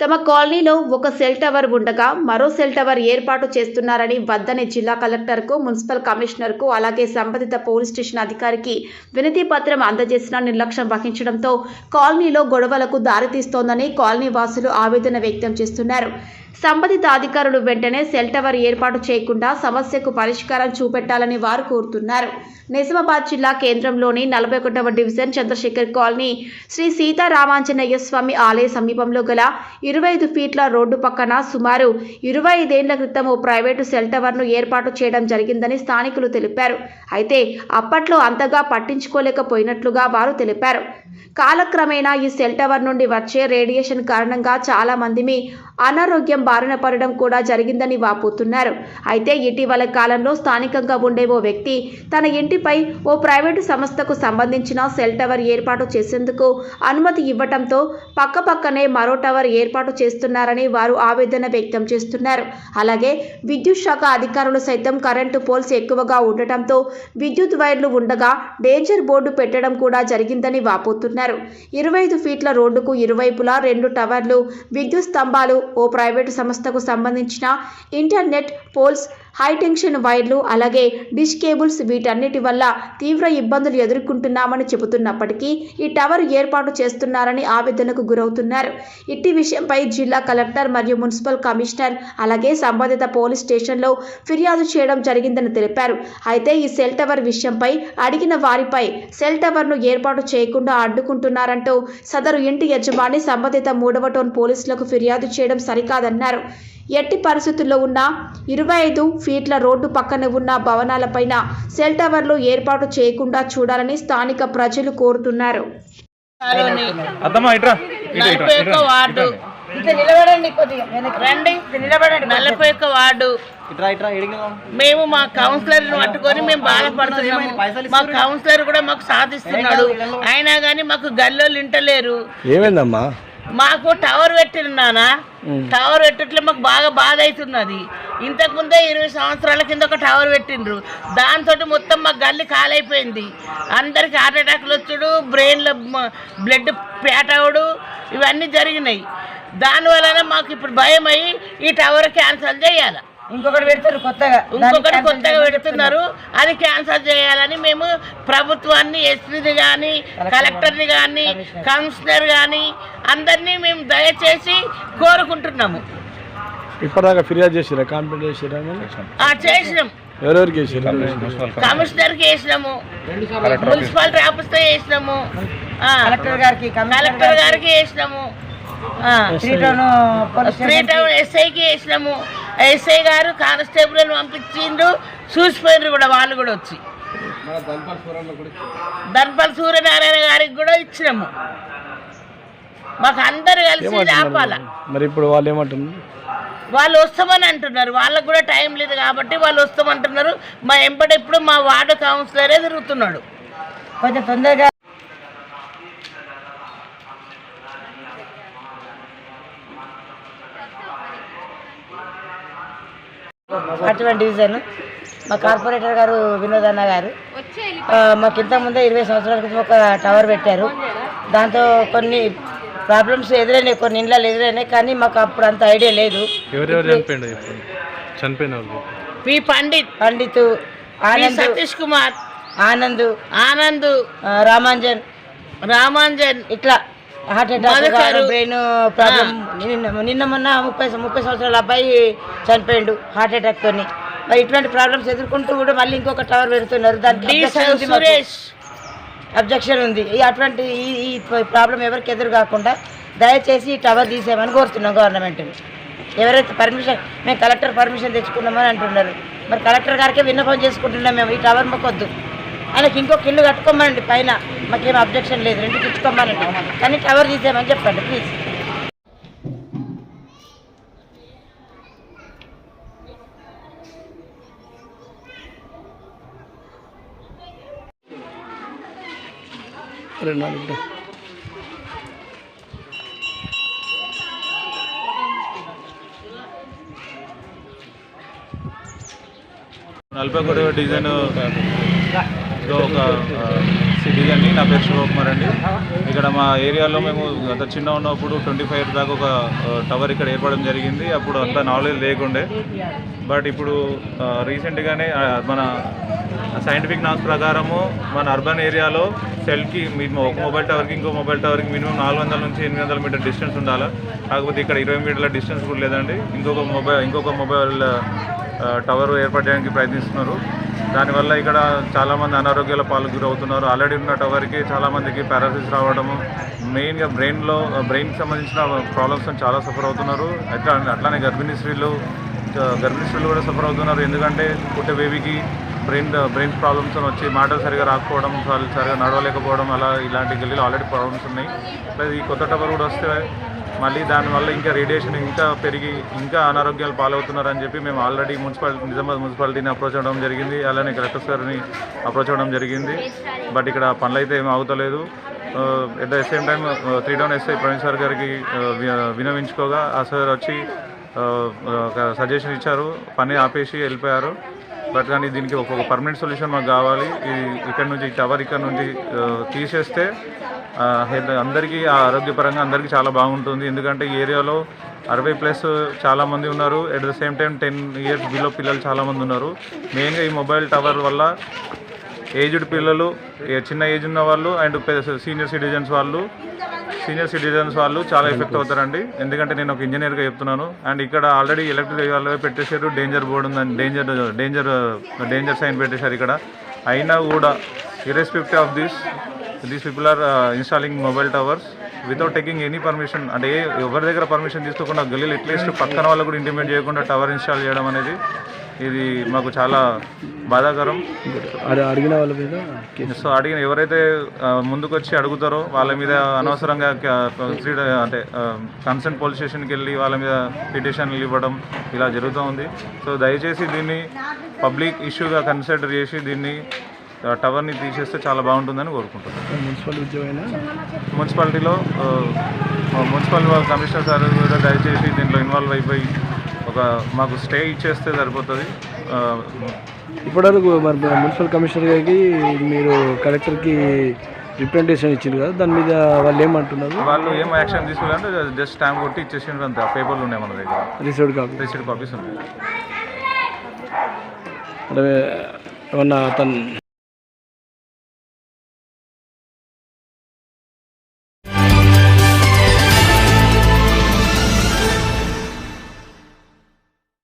తమ కాలనీలో ఒక సెల్ టవర్ ఉండగా మరో సెల్ టవర్ ఏర్పాటు చేస్తున్నారని వద్దని జిల్లా కలెక్టర్కు మున్సిపల్ కమిషనర్కు అలాగే సంబంధిత పోలీస్ స్టేషన్ అధికారికి వినతి పత్రం అందజేసిన నిర్లక్ష్యం వహించడంతో కాలనీలో గొడవలకు దారితీస్తోందని కాలనీ వాసులు ఆవేదన వ్యక్తం చేస్తున్నారు. సంబంధిత అధికారులు వెంటనే సెల్ టవర్ ఏర్పాటు చేయకుండా సమస్యకు పరిష్కారం చూపెట్టాలని వారు కోరుతున్నారు. నిజామాబాద్ జిల్లా కేంద్రంలోని నలభై ఒకటవ డివిజన్ చంద్రశేఖర్ కాలనీ శ్రీ సీతారామాంజనేయ స్వామి ఆలయ సమీపంలో గల ఇరవై ఐదు ఫీట్ల రోడ్డు పక్కన సుమారు ఇరవై ఐదేళ్ళ క్రితం ఓ ప్రైవేటు సెల్ టవర్ను ఏర్పాటు చేయడం జరిగిందని స్థానికులు తెలిపారు. అయితే అప్పట్లో అంతగా పట్టించుకోలేకపోయినట్లుగా వారు తెలిపారు. కాలక్రమేణా ఈ సెల్ టవర్ నుండి వచ్చే రేడియేషన్ కారణంగా చాలా మందిమి అనారోగ్యం బారిన పడడం కూడా జరిగిందని వాపోతున్నారు. అయితే ఇటీవల కాలంలో స్థానికంగా ఉండే ఓ వ్యక్తి తన ఇంటిపై ఓ ప్రైవేటు సంస్థకు సంబంధించిన సెల్ టవర్ ఏర్పాటు చేసేందుకు అనుమతి ఇవ్వటంతో పక్కపక్కనే మరో టవర్ ఏర్పాటు చేస్తున్నారని వారు ఆవేదన వ్యక్తం చేస్తున్నారు. అలాగే విద్యుత్ శాఖ అధికారులు సైతం కరెంటు పోల్స్ ఎక్కువగా ఉండటంతో విద్యుత్ వైర్లు ఉండగా డేంజర్ బోర్డు పెట్టడం కూడా జరిగిందని వాపోతున్నారు. ఇరవై ఐదు ఫీట్ల రోడ్డుకు ఇరువైపులా రెండు టవర్లు విద్యుత్ స్తంభాలు ఓ ప్రైవేటు సంస్థకు సంబంధించిన ఇంటర్నెట్ పోల్స్ హైటెన్షన్ వైర్లు అలాగే డిష్ కేబుల్స్ వీటన్నిటి వల్ల తీవ్ర ఇబ్బందులు ఎదుర్కొంటున్నామని చెబుతున్నప్పటికీ ఈ టవర్ ఏర్పాటు చేస్తున్నారని ఆవేదనకు గురవుతున్నారు. ఇట్టి విషయంపై జిల్లా కలెక్టర్ మరియు మున్సిపల్ కమిషనర్ అలాగే సంబంధిత పోలీస్ స్టేషన్లో ఫిర్యాదు చేయడం జరిగిందని తెలిపారు. అయితే ఈ సెల్ టవర్ విషయంపై అడిగిన వారిపై సెల్ టవర్ను ఏర్పాటు చేయకుండా అడ్డుకుంటున్నారంటూ సదరు ఇంటి యజమాని సంబంధిత మూడవ టోన్ పోలీసులకు ఫిర్యాదు చేయడం సరికాదన్నారు. ఎట్టి పరిస్థితుల్లో ఉన్న ఇరవై ఐదు ఫీట్ల రోడ్డు పక్కన ఉన్న భవనాలపైన సెల్ టవర్లు ఏర్పాటు చేయకుండా చూడాలని స్థానిక ప్రజలు కోరుతున్నారు. నలభై ఒక్క వార్డు. మేము మా కౌన్సిలర్ పట్టుకొని మేము బాధపడుతున్నాము. మా కౌన్సిలర్ కూడా మాకు సాధిస్తున్నాడు. అయినా కానీ మాకు గల్లోళ్ళు ఇంటలేరు. ఏమైందమ్మా? మాకు టవర్ పెట్టిన నాన్న టవర్ పెట్టట్లే మాకు బాగా బాధ అవుతున్నది ఇంతకు ముందే ఇరవై సంవత్సరాల కింద ఒక టవర్ పెట్టిండ్రు. దాంతో మొత్తం మా గల్లి కాలైపోయింది. అందరికి హార్ట్ అటాక్లు వచ్చుడు బ్రెయిన్లో బ్లడ్ ప్యాట్ అవడు ఇవన్నీ జరిగినాయి. దానివలన మాకు ఇప్పుడు భయం అయ్యి ఈ టవర్ క్యాన్సల్ చేయాలి. ఇంకొకటి పెడతారు కొత్తగా. ఇంకొకటి కొత్తగా పెడుతున్నారు. అది క్యాన్సల్ చేయాలని మేము ప్రభుత్వాన్ని ఎస్పీని కానీ కలెక్టర్ని కానీ కమిషనర్. కానీ అందరినీ మేము దయచేసి కోరుకుంటున్నాము. ఇప్పటిదాకా ఫిర్యాదు చేసిరా కంప్లైంట్ చేసిరా ఆ చేసినాం. ఎవరెవరికి కమిషనర్కి వేసినాము మున్సిపాలిటీ ఆఫీస్తో వేసినాము ఆ, కలెక్టర్ గారికి కలెక్టర్ గారికి. వేసినాము ఆ, three town police three town ఎస్ఐకి వేసినాము ఎస్ఐ గారు కానిస్టేబుల్ పంపించిండ్రు చూసిపోయినారు కూడా వాళ్ళు కూడా వచ్చి. ధన్పల్ సూర్యనారాయణ గారికి కూడా ఇచ్చినాము. మాకు అందరు కలిసి ఆపాల. మరి ఇప్పుడు వాళ్ళు ఏమంటున్నారు? వాళ్ళు వస్తామని అంటున్నారు. వాళ్ళకు కూడా టైం లేదు కాబట్టి వాళ్ళు వస్తామంటున్నారు. మా ఎంబడి ఇప్పుడు మా వార్డు కౌన్సిలరే తిరుగుతున్నాడు. కొంచెం తొందరగా అటువంటి డివిజన్ మా కార్పొరేటర్ గారు వినోద్ అన్న గారు. మాకు ఇంత ముందే ఇరవై సంవత్సరాల క్రితం ఒక టవర్ పెట్టారు. దాంతో కొన్ని ప్రాబ్లమ్స్ ఎదురైనాయి కొన్ని ఇండ్లలో ఎదురైనాయి కానీ మాకు అప్పుడు అంత ఐడియా లేదు. పి పండిత్. పండిత్ ఆనంద్ సతీష్ కుమార్. ఆనంద్ ఆనంద్. రామాంజన్. రామాంజన్. ఇట్లా. Heart attack. బ్రెయిన్ ప్రాబ్లం నిన్న మొన్న ముప్పై ముప్పై సంవత్సరాల అబ్బాయి చనిపోయిండు హార్ట్ అటాక్ తోని. మరి ఇటువంటి ప్రాబ్లమ్స్ ఎదుర్కొంటూ కూడా మళ్ళీ ఇంకొక టవర్ పెడుతున్నారు. దానికి అబ్జెక్షన్ ఉంది ఈ అటువంటి ఈ ఈ ప్రాబ్లం ఎవరికి ఎదురు కాకుండా దయచేసి ఈ టవర్ తీసేయమని కోరుతున్నాం గవర్నమెంట్ని ఎవరైతే పర్మిషన్ మేము కలెక్టర్ పర్మిషన్ తెచ్చుకున్నామని అంటున్నారు. మరి కలెక్టర్ గారికే విన్నపం చేసుకుంటున్నాం మేము. ఈ టవర్ మాకు వద్దు ఆయనకి ఇంకొక ఇల్లు కట్టుకోమనండి పైన. మాకేం అబ్జెక్షన్ లేదు రెండు తెచ్చుకోమనండి కానీ టవర్ తీసేయమని చెప్పండి ప్లీజ్ రెండు నాలుగు నలభై ఒకటో డిజైన్ లో ఒక సిటీ అండి. నా పేరు శివకుమార్ అండి. ఇక్కడ మా ఏరియాలో మేము గత చిన్న ఉన్నప్పుడు ట్వంటీ ఫైవ్ దాకా ఒక టవర్ ఇక్కడ ఏర్పడడం జరిగింది. అప్పుడు అంత నాలెడ్జ్ లేకుండే. బట్ ఇప్పుడు రీసెంట్గానే మన సైంటిఫిక్ నాస్ ప్రకారము మన అర్బన్ ఏరియాలో సెల్కి మీ- ఒక మొబైల్ టవర్కి ఇంకో మొబైల్ టవర్కి మినిమం నాలుగు వందల నుంచి ఎనిమిది వందల మీటర్ డిస్టెన్స్ ఉండాలి? కాకపోతే ఇక్కడ ఇరవై మీటర్ల డిస్టెన్స్ కూడా లేదండి. ఇంకొక మొబైల్ ఇంకొక మొబైల్ టవర్ ఏర్పాటు చేయడానికి ప్రయత్నిస్తున్నారు. దానివల్ల ఇక్కడ చాలామంది అనారోగ్యాల పాలు గురవుతున్నారు. ఆల్రెడీ ఉన్న టవర్కి చాలామందికి పారాసిస్ రావడము మెయిన్గా బ్రెయిన్లో బ్రెయిన్కి సంబంధించిన ప్రాబ్లమ్స్ చాలా సఫర్ అవుతున్నారు. అట్లా అట్లానే గర్భిణీ స్త్రీలు గర్భిణీ స్త్రీలు కూడా సఫర్ అవుతున్నారు. ఎందుకంటే పుట్టే బేబీకి బ్రెయిన్ బ్రెయిన్ ప్రాబ్లమ్స్ వచ్చి మాటలు సరిగా రాకపోవడం సరిగా నడవలేకపోవడం అలా ఇలాంటి గల్లీలో ఆల్రెడీ ప్రాబ్లమ్స్ ఉన్నాయి. ప్లస్ ఈ కొత్త టవర్ కూడా వస్తే మళ్ళీ దానివల్ల ఇంకా రేడియేషన్ ఇంకా పెరిగి ఇంకా అనారోగ్యాలు పాలవుతున్నారని చెప్పి మేము ఆల్రెడీ మున్సిపాలిటీ నిజామాబాద్ మున్సిపాలిటీని అప్రోచ్ అవ్వడం జరిగింది. అలానే కలెక్టర్ సార్ని అప్రోచ్ అవ్వడం జరిగింది. బట్ ఇక్కడ పనులు అయితే ఏమి అవుతలేదు at the same time three town SI Praveen sir గారికి uh, వి- వినవించుకోగా ఆ సార్ వచ్చి uh, uh, సజెషన్ ఇచ్చారు. పని ఆపేసి వెళ్ళిపోయారు. బట్ కానీ దీనికి ఒక పర్మనెంట్ సొల్యూషన్ మాకు కావాలి. ఇక్కడ నుంచి టవర్ ఇక్కడ నుంచి తీసేస్తే అందరికీ ఆరోగ్యపరంగా అందరికీ చాలా బాగుంటుంది. ఎందుకంటే ఈ ఏరియాలో అరవై ప్లస్ చాలామంది ఉన్నారు. At the same time ten years below పిల్లలు చాలామంది ఉన్నారు. మెయిన్గా ఈ మొబైల్ టవర్ వల్ల ఏజ్డ్ పిల్లలు చిన్న ఏజ్ ఉన్న వాళ్ళు అండ్ సీనియర్ సిటిజన్స్ వాళ్ళు సీనియర్ సిటిజన్స్ వాళ్ళు చాలా ఎఫెక్ట్ అవుతారండి. ఎందుకంటే నేను ఒక ఇంజనీర్గా చెప్తున్నాను. అండ్ ఇక్కడ ఆల్రెడీ ఎలక్ట్రిక్ వాళ్ళు పెట్టేశారు. డేంజర్ బోర్డు ఉందని డేంజర్ డేంజర్ డేంజర్ సైన్ పెట్టేశారు ఇక్కడ. అయినా కూడా irrespective of this these people are installing mobile towers without taking any permission అంటే ఎవరి దగ్గర పర్మిషన్ తీసుకోకుండా గల్లీలు ఎట్లీస్ట్ పక్కన వాళ్ళు కూడా ఇంటిమేట్ చేయకుండా టవర్ ఇన్స్టాల్ చేయడం అనేది ఇది మాకు చాలా బాధాకరం. అడి- అడిగిన వాళ్ళ మీద సో అడిగిన ఎవరైతే ముందుకు వచ్చి అడుగుతారో వాళ్ళ మీద అనవసరంగా అంటే కన్సర్న్ పోలీస్ స్టేషన్కి వెళ్ళి వాళ్ళ మీద పిటిషన్లు ఇవ్వడం ఇలా జరుగుతూ ఉంది. సో దయచేసి దీన్ని పబ్లిక్ ఇష్యూగా కన్సిడర్ చేసి దీన్ని టవర్ని తీసేస్తే చాలా బాగుంటుందని కోరుకుంటున్నాను మున్సిపల్ మున్సిపాలిటీలో మున్సిపల్ కమిషనర్ సార్ కూడా దయచేసి దీంట్లో ఇన్వాల్వ్ అయిపోయి ఒక మాకు స్టే ఇచ్చేస్తే సరిపోతుంది. ఇప్పటివరకు మరి మున్సిపల్ కమిషనర్ గారికి మీరు కలెక్టర్కి రిప్రజెంటేషన్ ఇచ్చింది కదా దాని మీద వాళ్ళు ఏమంటున్నారు? వాళ్ళు ఏం యాక్షన్ తీసుకోవాలంటే జస్ట్ స్టాంప్ కొట్టి ఇచ్చేసిండ్రు అంతే పేపర్లు ఉన్నాయి మన దగ్గర. Received copy. రిసీట్ కాపీస్ ఉన్నాయి. అంటే ఏమన్నా అతను